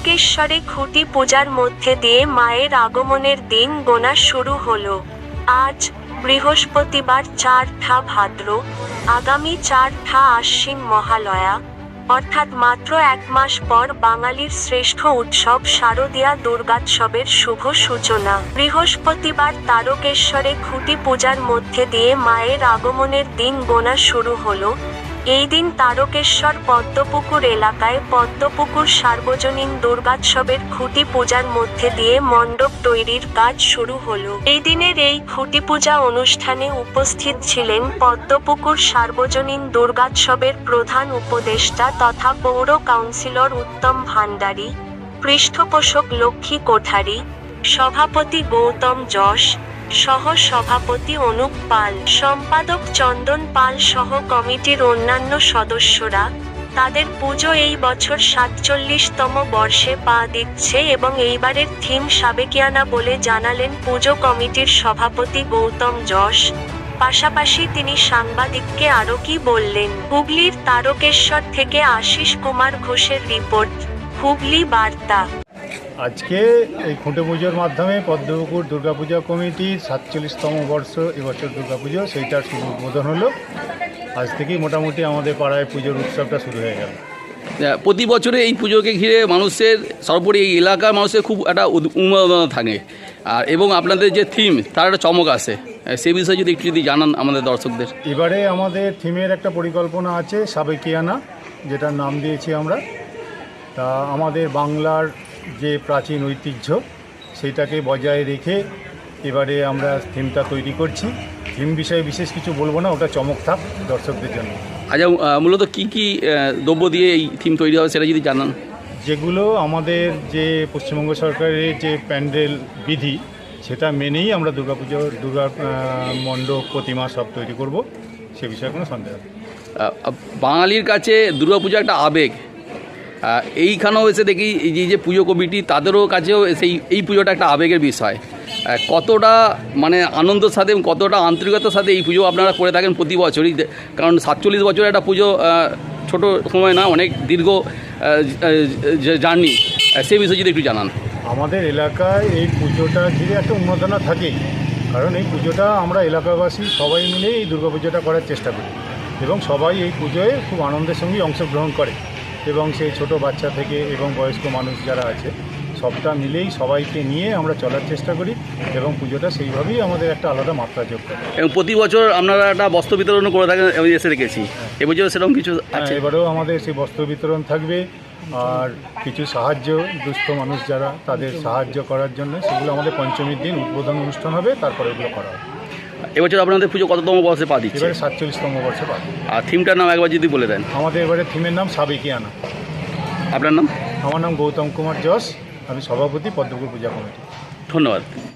তারকেশ্বরে খুঁটি পূজার মধ্যে দিয়ে মায়ের আগমনের দিন গোনা শুরু হলো। আজ বৃহস্পতিবার চার ঠা ভাদ্র, আগামী চার ঠা আশ্বিন মহালয়া। অর্থাৎ মাত্র এক মাস পর বাঙালির শ্রেষ্ঠ উৎসব শারদীয়া দুর্গাৎসবের শুভ সূচনা। বৃহস্পতিবার তারকেশ্বরে খুঁটি পূজার মধ্যে দিয়ে মায়ের আগমনের দিন গোনা শুরু হলো। এই দিন তারকেশ্বর পদ্মপুকুর এলাকায় পদ্মপুকুর সার্বজনীন দুর্গাৎসবের খুঁটি পূজার মধ্যে দিয়ে মণ্ডপ তৈরির কাজ শুরু হলো। এই দিনের এই খুঁটি পূজা অনুষ্ঠানে উপস্থিত ছিলেন পদ্মপুকুর সার্বজনীন দুর্গাৎসবের প্রধান উপদেষ্টা তথা পৌর কাউন্সিলর উত্তম ভান্ডারী পৃষ্ঠপোষক লক্ষ্মী কোঠারি, সভাপতি গৌতম যশ সহ সভাপতি অনুপ পাল, সম্পাদক চন্দন পাল সহ কমিটির অন্যান্য সদস্যরা তাদের পুজো এই বছর সাতচল্লিশতম বর্ষে পা দিচ্ছে এবং এইবারের থিম সাবেকিয়ানা বলে জানালেন পুজো কমিটির সভাপতি গৌতম যশ। পাশাপাশি তিনি সাংবাদিককে আরও কি বললেন, হুগলির তারকেশ্বর থেকে আশিস কুমার ঘোষের রিপোর্ট, হুগলি বার্তা। আজকে এই খুঁটে পুজোর মাধ্যমে পদ্মপুকুর দুর্গাপূজা কমিটির সাতচল্লিশতম বর্ষ এবছর দুর্গাপুজো সেইটার শুভ উদ্বোধন হলো। আজ থেকেই মোটামুটি আমাদের পাড়ায় পুজোর উৎসবটা শুরু হয়ে গেল। প্রতি বছরে এই পুজোকে ঘিরে মানুষের সর্বোপরি এই এলাকার মানুষের খুব একটা উন্মাদনা থাকে। আর এবং আপনাদের যে থিম তার একটা চমক আছে। সে বিষয়ে যদি একটু যদি জানান আমাদের দর্শকদের। এবারে আমাদের থিমের একটা পরিকল্পনা আছে সাবেকিয়ানা যেটার নাম দিয়েছি আমরা। তা আমাদের বাংলার যে প্রাচীন ঐতিহ্য সেইটাকে বজায় রেখে এবারে আমরা থিমটা তৈরি করছি। থিম বিষয়ে বিশেষ কিছু বলব না ওটা চমক থাক দর্শকদের জন্য। আচ্ছা মূলত কি কি দ্রব্য দিয়ে এই থিম তৈরি হবে সেটা যদি জানান। যেগুলো আমাদের যে পশ্চিমবঙ্গ সরকারের যে প্যান্ডেল বিধি সেটা মেনেই আমরা দুর্গাপুজো দুর্গা মণ্ডপ প্রতিমা সব তৈরি করব সে বিষয়ে কোনো সন্দেহ নেই। বাঙালির কাছে দুর্গাপূজা একটা আবেগ এইখানেও এসে দেখি এই যে- পুজো কমিটি, তাদেরও কাছেও সেই এই পুজোটা একটা আবেগের বিষয়। কতটা মানে আনন্দের সাথে কতটা আন্তরিকতার সাথে এই পুজো আপনারা করে থাকেন প্রতি বছরই। কারণ সাতচল্লিশ বছর একটা পুজো ছোট সময় না, অনেক দীর্ঘ জার্নি। সেই বিষয়ে যদি একটু জানান। আমাদের এলাকায় এই পুজোটা ঘিরে একটা উন্মাদনা থাকেই। কারণ এই পুজোটা আমরা এলাকাবাসী সবাই মিলে এই দুর্গাপুজোটা করার চেষ্টা করি। এবং সবাই এই পুজোয় খুব আনন্দের সঙ্গে অংশগ্রহণ করে। এবং সেই ছোট বাচ্চা থেকে এবং বয়স্ক মানুষ যারা আছে সবটা মিলেই সবাইকে নিয়ে আমরা চলার চেষ্টা করি এবং পুজোটা সেইভাবেই আমাদের একটা আলাদা মাত্রা যোগ করে। এবং প্রতি বছর আপনারা একটা বস্ত্র বিতরণ করে থাকেন আমি এসে রেখেছি এবছর সেরকম কিছু হ্যাঁ, আছে? এবারেও আমাদের সেই বস্ত্র বিতরণ থাকবে আর কিছু সাহায্য দুস্থ মানুষ যারা তাদের সাহায্য করার জন্য সেগুলো আমাদের পঞ্চমীর দিন উদ্বোধন অনুষ্ঠান হবে তারপরে ওগুলো করা হবে। এবছর আপনাদের পুজো কততম বর্ষে পা দিচ্ছে? এবারে সাতচল্লিশতম বর্ষে পা আর থিমটার নাম একবার যদি বলে দেন। আমাদের এবারে থিমের নাম সাবেকিয়ানা। আপনার নাম? আমার নাম গৌতম কুমার যশ আমি সভাপতি পদ্মপুর পূজা কমিটি। ধন্যবাদ।